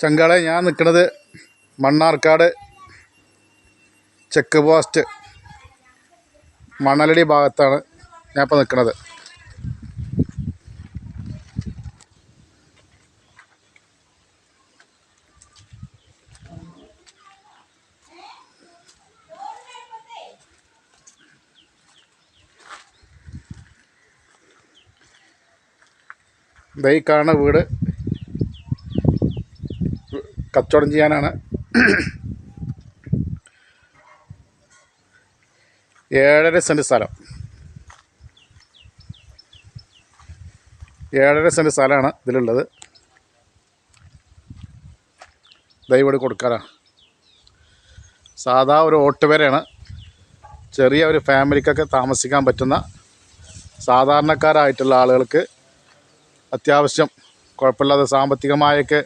ചങ്കാളെ ഞാൻ നിൽക്കുന്നത് Mannarkkad check post Manaladi ഭാഗത്താണ് ഞാൻ ഇപ്പോൾ നിൽക്കുന്നത് ദേ കാണുന്ന വീട് കച്ചവടം ചെയ്യാനാണ്. ഏഴര സെന്റ് സ്ഥലം. ഏഴര സെന്റ് സ്ഥലമാണ് ഇതിലുള്ളത്. ദൈവട് കൊടുക്കാനാണ് സാധാ ഒരു ഓട്ടുപേരയാണ്. ചെറിയ ഒരു ഫാമിലിക്കൊക്കെ താമസിക്കാൻ പറ്റുന്ന സാധാരണക്കാരായിട്ടുള്ള ആളുകൾക്ക് അത്യാവശ്യം കുഴപ്പമില്ലാതെ സാമ്പത്തികമായൊക്കെ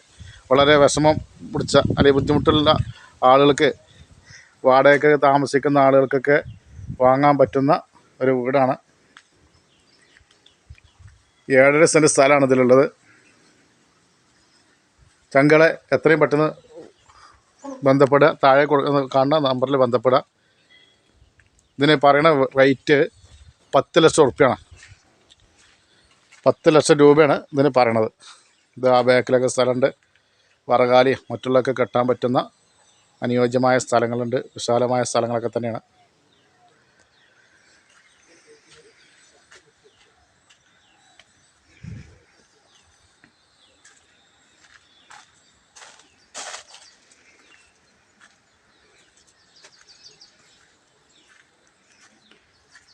വളരെ വിഷമം പിടിച്ച അല്ലെങ്കിൽ ബുദ്ധിമുട്ടുള്ള ആളുകൾക്ക് വാടകയ്ക്ക് താമസിക്കുന്ന ആളുകൾക്കൊക്കെ വാങ്ങാൻ പറ്റുന്ന ഒരു വീടാണ്. ഏഴര സെന്റ് സ്ഥലമാണ് ഇതിലുള്ളത്. ചങ്കളെ എത്രയും പെട്ടെന്ന് ബന്ധപ്പെടുക. താഴെ കാണുന്ന നമ്പറിൽ ബന്ധപ്പെടുക. ഇതിന് പറയണ റേറ്റ് പത്ത് ലക്ഷം ഉറുപ്പ്യാണ്. പത്ത് ലക്ഷം രൂപയാണ് ഇതിന് പറയണത്. ഇത് ആ ബാക്കിലൊക്കെ സ്ഥലമുണ്ട്. വറകാലി മറ്റുള്ളതൊക്കെ കെട്ടാൻ പറ്റുന്ന അനുയോജ്യമായ സ്ഥലങ്ങളുണ്ട്. വിശാലമായ സ്ഥലങ്ങളൊക്കെ തന്നെയാണ്.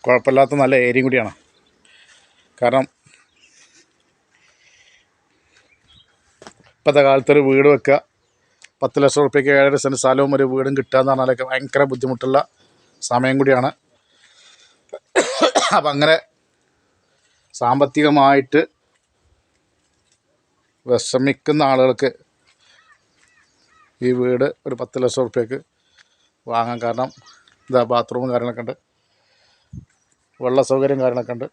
കുഴപ്പമില്ലാത്ത നല്ല ഏരിയയും കൂടിയാണ്. കാരണം ഇപ്പോഴത്തെ കാലത്ത് ഒരു വീട് വെക്കുക. പത്ത് ലക്ഷം റുപ്യക്ക് ഏഴര സെന്റ് സ്ഥലവും ഒരു വീടും കിട്ടുക എന്ന് പറഞ്ഞാലൊക്കെ ഭയങ്കര ബുദ്ധിമുട്ടുള്ള സമയം കൂടിയാണ്. അപ്പം അങ്ങനെ സാമ്പത്തികമായിട്ട് വിഷമിക്കുന്ന ആളുകൾക്ക് ഈ വീട് ഒരു പത്ത് ലക്ഷം റുപ്യക്ക് വാങ്ങാൻ കാരണം ഇതാ ബാത്റൂമും കാര്യങ്ങളൊക്കെ ഉണ്ട്. വെള്ള സൗകര്യം കാര്യങ്ങളൊക്കെ ഉണ്ട്.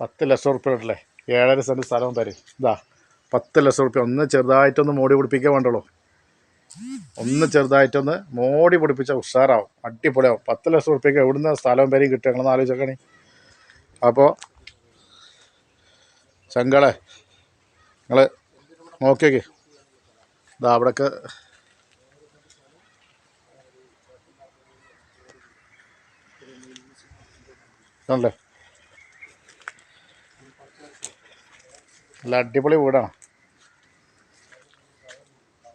പത്ത് ലക്ഷം റുപ്യ ഇട്ടല്ലേ ഏഴര സെന്റ് സ്ഥലവും തരും. ഇതാ പത്ത് ലക്ഷം റുപ്യ ഒന്ന് ചെറുതായിട്ടൊന്ന് മോടി പിടിപ്പിക്കാൻ വേണ്ടുള്ളൂ. ഒന്ന് ചെറുതായിട്ടൊന്ന് മോടി പിടിപ്പിച്ച ഉഷാറാവും. അടിപൊളിയാവും. പത്ത് ലക്ഷം റുപ്യക്ക് എവിടുന്ന് സ്ഥലവും പേരും കിട്ടും. ഞങ്ങളൊന്ന് ആലോചിച്ചോക്കണി. അപ്പോൾ ചങ്കളെ നിങ്ങൾ നോക്കിയേക്ക്. ഇതാ അവിടെയൊക്കെ ആണല്ലേ നല്ല അടിപൊളി വീടാണ്.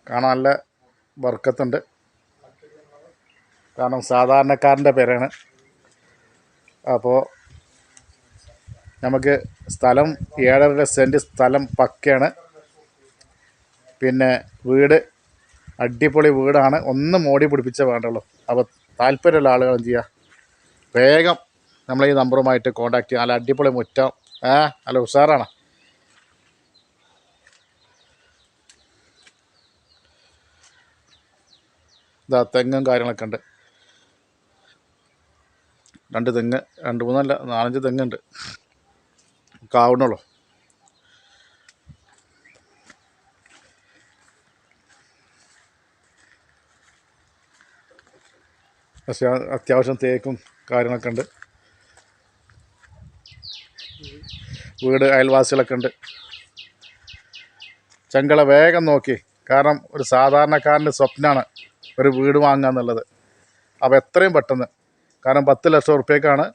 കാണാൻ നല്ല വർക്കത്തുണ്ട്. കാരണം സാധാരണക്കാരന്റെ പേരാണ്. അപ്പോൾ നമുക്ക് സ്ഥലം ഏഴര സെന്റ് സ്ഥലം പക്കയാണ്. പിന്നെ വീട് അടിപൊളി വീടാണ്. ഒന്ന് മോടി പിടിപ്പിച്ചേ വേണ്ടുള്ളൂ. അപ്പോൾ താല്പര്യമുള്ള ആളുകൾ എന്ത് ചെയ്യുക വേഗം നമ്മളീ നമ്പറുമായിട്ട് കോൺടാക്ട് ചെയ്യാം. നല്ല അടിപൊളി മുറ്റം. ഏ നല്ല ഉഷാറാണ്. ഇതാ തെങ്ങും കാര്യങ്ങളൊക്കെ ഉണ്ട്. രണ്ട് തെങ്ങ് രണ്ട് മൂന്നല്ല നാലഞ്ച് തെങ്ങുണ്ട്. കാവണുള്ളൂ പക്ഷേ അത്യാവശ്യം തേക്കും കാര്യങ്ങളൊക്കെ ഉണ്ട്. വീട് അയൽവാസികളൊക്കെ ഉണ്ട്. ചങ്കള വേഗം നോക്കി. കാരണം ഒരു സാധാരണക്കാരന്റെ സ്വപ്നമാണ് ഒരു വീട് വാങ്ങുക എന്നുള്ളത്. അപ്പോൾ എത്രയും പെട്ടെന്ന്. കാരണം പത്ത് ലക്ഷം ഉറുപ്പ്യക്കാണ്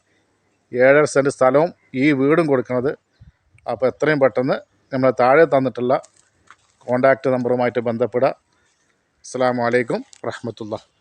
ഏഴര സെന്റ് സ്ഥലവും ഈ വീടും കൊടുക്കുന്നത്. അപ്പോൾ എത്രയും പെട്ടെന്ന് നമ്മൾ താഴെ തന്നിട്ടുള്ള കോണ്ടാക്റ്റ് നമ്പറുമായിട്ട് ബന്ധപ്പെടുക. അസ്സാം വലൈക്കും വറഹമത്തുള്ള